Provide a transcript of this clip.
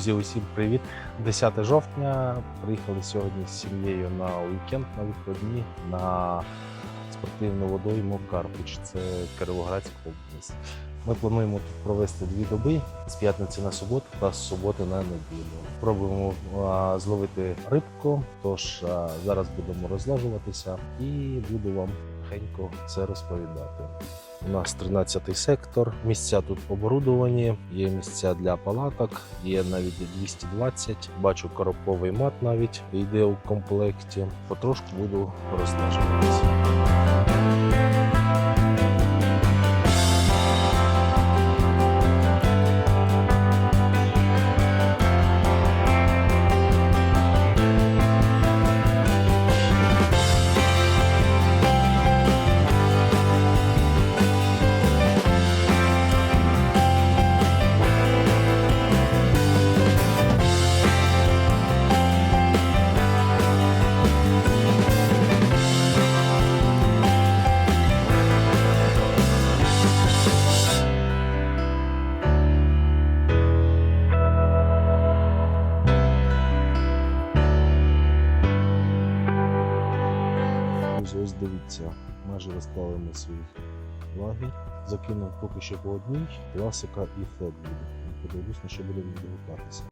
Друзі, усім привіт! 10 жовтня. Приїхали сьогодні з сім'єю на уікенд на вихідні на спортивну водойму Карпич. Це Кировоградська область. Ми плануємо тут провести дві доби з п'ятниці на суботу та з суботи на неділю. Пробуємо а, зловити рибку, тож а, зараз будемо розлажуватися і буду вам тихенько це розповідати. У нас 13 сектор. Місця тут оборудовані, є місця для палаток, є навіть 220. Бачу коробковий мат навіть йде у комплекті. Потрошку буду розлежуватися. Друзі, ось дивіться, майже розклали свій лагерь. Закинув поки що по одній, класика і фет буде. Подивлюсь, на що буде відгукатися.